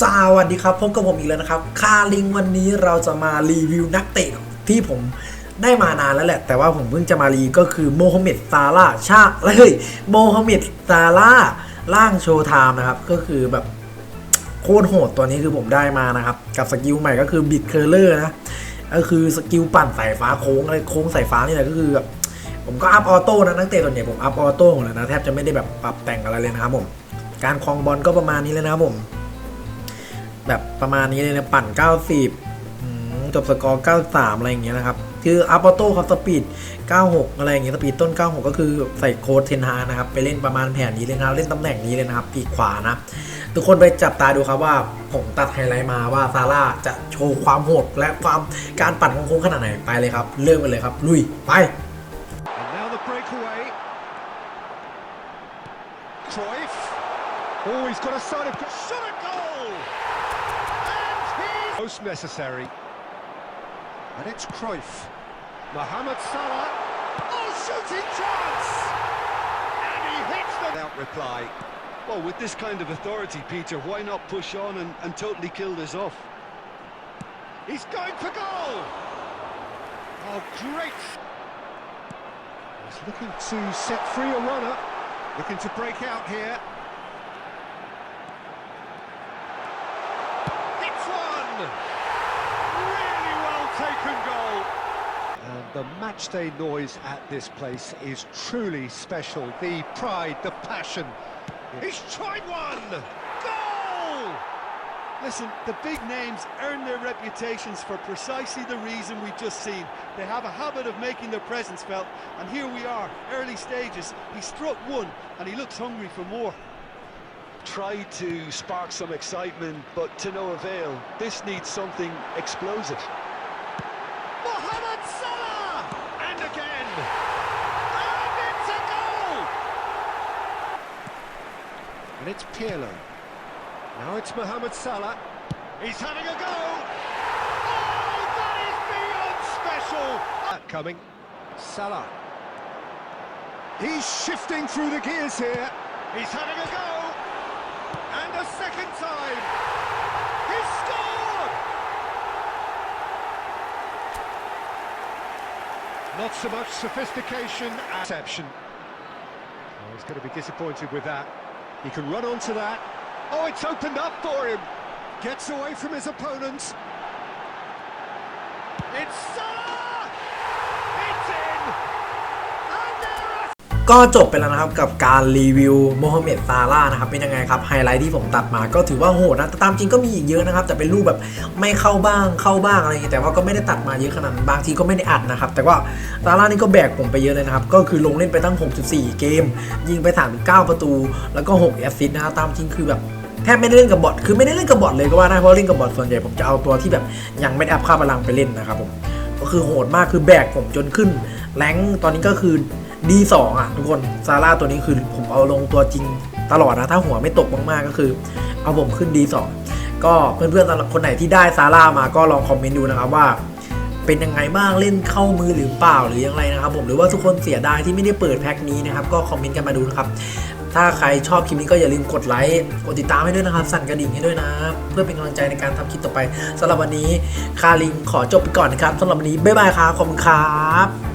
สวัสดีครับพบกับผมอีกแล้วนะครับคาลิงวันนี้เราจะมารีวิวนักเตะที่ผมได้มานานแล้วแหละ แต่ว่าผมเพิ่งจะมารีก็คือโมฮัมเหม็ดซาร่าชาเฮ้ยโมฮัมเหม็ดซาร่าล่างโชว์ไทม์นะครับ ก็คือแบบโคตรโหดตัวนี้คือผมได้มานะครับ กับสกิลใหม่ก็คือบิดเคอร์เลอร์นะก็คือสกิลปั่นสายฟ้าโค้งอะไรโค้งสายฟ้านี่แหละก็คือแบบผมก็อัพออโต้นะนักเตะส่วนใหญ่ผมอัพออโต้หมดเลยนะแทบจะไม่ได้แบบปรับแต่งอะไรเลยนะครับผมการคลองบอลก็ประมาณนี้เลยนะครับผม แบบประมาณนี้เลยนะปั่น 90จบสกอร์ 93 อะไรอย่างเงี้ยนะครับ คืออัพออโต้ครับสปีด 96 อะไรอย่างเงี้ยสปีดต้น 96 ก็คือใส่โค้ดเทนฮานะครับ ไปเล่นประมาณแผนนี้เลยนะเล่นตำแหน่งนี้เลยนะครับ ปีกขวานะ ทุกคนไปจับตาดูครับว่าผมตัดไฮไลท์มาว่าซาร่าจะโชว์ความโหดและความการปั่นของโค้งขนาดไหนไปเลยครับ เริ่มกันเลยครับ ลุยไป Cruyff. Oh, he's got a side of shot a goal. Most necessary. And it's Cruyff. Mohamed Salah. Oh, shooting chance. And he hits the without reply. Well, with this kind of authority, Peter, why not push on and, and totally kill this off? He's going for goal. Oh, great He's looking to set free a runner, looking to break out here. It's one! Really well taken goal. And the matchday noise at this place is truly special. The pride, the passion. He's tried one! Goal! Listen, the big names earn their reputations for precisely the reason we've just seen. They have a habit of making their presence felt, and here we are, early stages. He struck one, and he looks hungry for more. Tried to spark some excitement, but to no avail. This needs something explosive. Mohamed Salah! And again! And it's a goal! And it's Pirlo. Now it's Mohamed Salah. He's having a go. Oh, that is beyond special. That coming. Salah. He's shifting through the gears here. He's having a go. And a second time. He's scored. Not so much sophistication. Exception. Oh, he's going to be disappointed with that. He can run onto that. Oh, it's opened up for him. Gets away from his opponents. It's Salah! ก็จบไปแล้วนะครับกับการรีวิวโมฮัมเหม็ดซาร่านะครับเป็นยังไงครับไฮไลท์ที่ผมตัดมาก็ถือว่าโหดนะแต่ตามจริงก็มีอีกเยอะนะครับ แต่เป็นรูปแบบไม่เข้าบ้างเข้าบ้างอะไรอย่างเงี้ยแต่ว่าก็ไม่ได้ตัดมาเยอะขนาดบางทีก็ไม่ได้อัดนะครับ แต่ว่าซาร่านี่ก็แบกผมไปเยอะเลยนะครับ ก็คือลงเล่นไปตั้ง 64 เกม ยิงไป39ประตู แล้วก็6แอสซิสต์นะครับตามจริงคือแบบแทบไม่ได้เล่นกับบอทคือไม่ได้เล่นกับบอทเลยก็ว่าได้เพราะเล่นกับบอทส่วนใหญ่ผมจะเอาตัวที่แบบยังไม่ได้อัพค่าพลังไปเล่นนะครับผมก็คือโหดมากคือแบกผมจนขึ้นแรงตอนนี้ก็คือ D2 อะทุกคนซาร่าตัวนี้คือผมเอาลงตัวจริงตลอดนะ ถ้าหัวไม่ตกมากๆก็คือ เอาผมขึ้น D2 ก็เพื่อนๆสำหรับคนไหนที่ได้ซาร่ามาก็ลองคอมเมนต์ดูนะครับว่า เป็นยังไงบ้างเล่นเข้ามือหรือเปล่าหรือยังไงนะครับผมหรือว่าทุกคนเสียดายที่ไม่ได้เปิดแพ็คนี้นะครับก็คอมเมนต์กันมาดูนะครับถ้าใครชอบคลิปนี้ก็อย่าลืมกดไลค์กดติดตามให้ด้วยนะครับ สั่นกระดิ่งให้ด้วยนะเพื่อเป็นกำลังใจในการทำคลิปต่อไปสำหรับวันนี้คาริงขอจบไปก่อนนะครับสำหรับวันนี้บ๊ายบายครับขอบคุณครับ